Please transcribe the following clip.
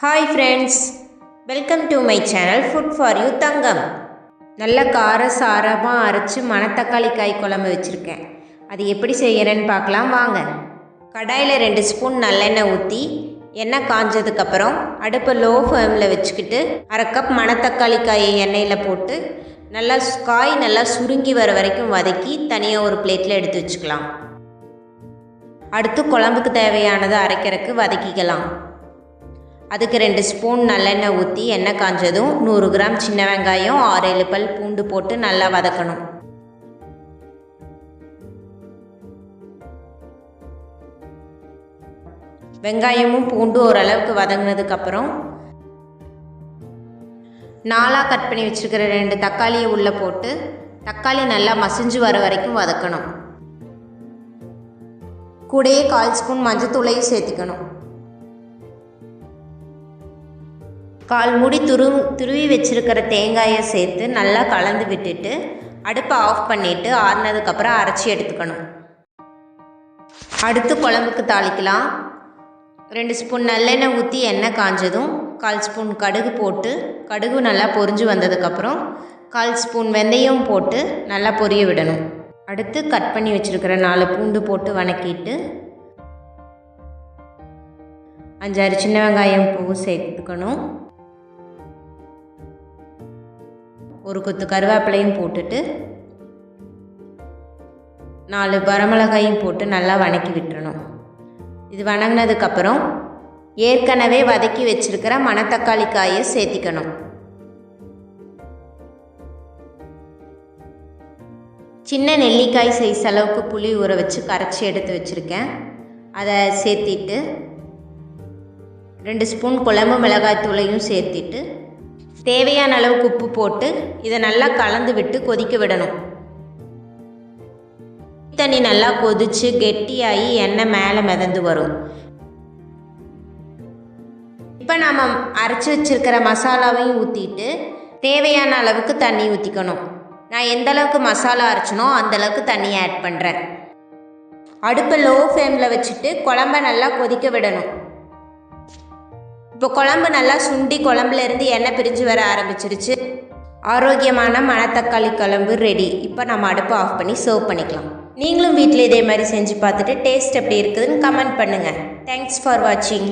Hi friends welcome to my channel food for you தங்கம் நல்ல கார சாரமாக அரைச்சி மணத்தக்காளி காய் குழம்பு வச்சுருக்கேன். அது எப்படி செய்கிறேன்னு பார்க்கலாம் வாங்க. கடாயில் ரெண்டு ஸ்பூன் நல்லெண்ணெய் ஊற்றி எண்ணெய் காஞ்சதுக்கப்புறம் அடுப்பை லோ ஃப்ளேமில் வச்சுக்கிட்டு அரை கப் மணத்தக்காளி காயை எண்ணெயில் போட்டு நல்லா காய் நல்லா சுருங்கி வர வரைக்கும் வதக்கி தனியாக ஒரு பிளேட்டில் எடுத்து வச்சுக்கலாம். அடுத்து குழம்புக்கு தேவையானதை அரைக்கிறதுக்கு வதக்கிக்கலாம். அதுக்கு ரெண்டு ஸ்பூன் நல்லெண்ணெய் ஊற்றி எண்ணெய் காஞ்சதும் நூறு கிராம் சின்ன வெங்காயம் ஆறு ஏழு பல் பூண்டு போட்டு நல்லா வதக்கணும். வெங்காயமும் பூண்டு ஓரளவுக்கு வதங்கினதுக்கப்புறம் நாலாக கட் பண்ணி வச்சுருக்கிற ரெண்டு தக்காளியை உள்ளே போட்டு தக்காளி நல்லா மசிஞ்சு வர வரைக்கும் வதக்கணும். கூடையே கால் ஸ்பூன் மஞ்சத்தூளையும் சேர்த்துக்கணும். கால் மூடி துரு துருவி வச்சுருக்கிற தேங்காயை சேர்த்து நல்லா கலந்து விட்டுட்டு அடுப்பை ஆஃப் பண்ணிவிட்டு ஆறுனதுக்கப்புறம் அரைச்சி எடுத்துக்கணும். அடுத்து குழம்புக்கு தாளிக்கலாம். ரெண்டு ஸ்பூன் நல்லெண்ணெய் ஊற்றி எண்ணெய் காஞ்சதும் கால் ஸ்பூன் கடுகு போட்டு கடுகு நல்லா பொரிஞ்சு வந்ததுக்கப்புறம் கால் ஸ்பூன் வெந்தயம் போட்டு நல்லா பொரிய விடணும். அடுத்து கட் பண்ணி வச்சுருக்கிற நாலு பூண்டு போட்டு வணக்கிட்டு அஞ்சாறு சின்ன வெங்காயம் பூ சேர்த்துக்கணும். ஒரு கொத்து கருவேப்பிலையும் போட்டுட்டு நாலு வரமிளகாயும் போட்டு நல்லா வணக்கி விட்டுறணும். இது வணங்கினதுக்கப்புறம் ஏற்கனவே வதக்கி வச்சிருக்கிற மணத்தக்காளி காயை சேர்த்திக்கணும். சின்ன நெல்லிக்காய் சைஸ் அளவுக்கு புளி ஊற வச்சு கரைச்சி எடுத்து வச்சுருக்கேன். அதை சேர்த்திட்டு ரெண்டு ஸ்பூன் குழம்பு மிளகாய் தூளையும் சேர்த்திட்டு தேவையான அளவுக்கு உப்பு போட்டு இதை நல்லா கலந்து விட்டு கொதிக்க விடணும். தண்ணி நல்லா கொதிச்சு கெட்டியாகி எண்ணெய் மேலே மிதந்து வரும். இப்போ நாம் அரைச்சி வச்சிருக்கிற மசாலாவையும் ஊற்றிட்டு தேவையான அளவுக்கு தண்ணி ஊற்றிக்கணும் நான் எந்த அளவுக்கு மசாலா அரைச்சனோ அந்த அளவுக்கு தண்ணி ஆட் பண்ணுறேன் அடுப்பை லோ ஃப்ளேமில் வச்சுட்டு குழம்ப நல்லா கொதிக்க விடணும். இப்போ குழம்பு நல்லா சுண்டி குழம்புலேருந்து எண்ணெய் பிரிஞ்சு வர ஆரம்பிச்சிருச்சு. ஆரோக்கியமான மணத்தக்காளி குழம்பு ரெடி இப்போ நம்ம அடுப்பு ஆஃப் பண்ணி சர்வ் பண்ணிக்கலாம். நீங்களும் வீட்டில் இதே மாதிரி செஞ்சு பார்த்துட்டு டேஸ்ட் எப்படி இருக்குதுன்னு கமெண்ட் பண்ணுங்கள் தேங்க்ஸ் ஃபார் வாட்சிங்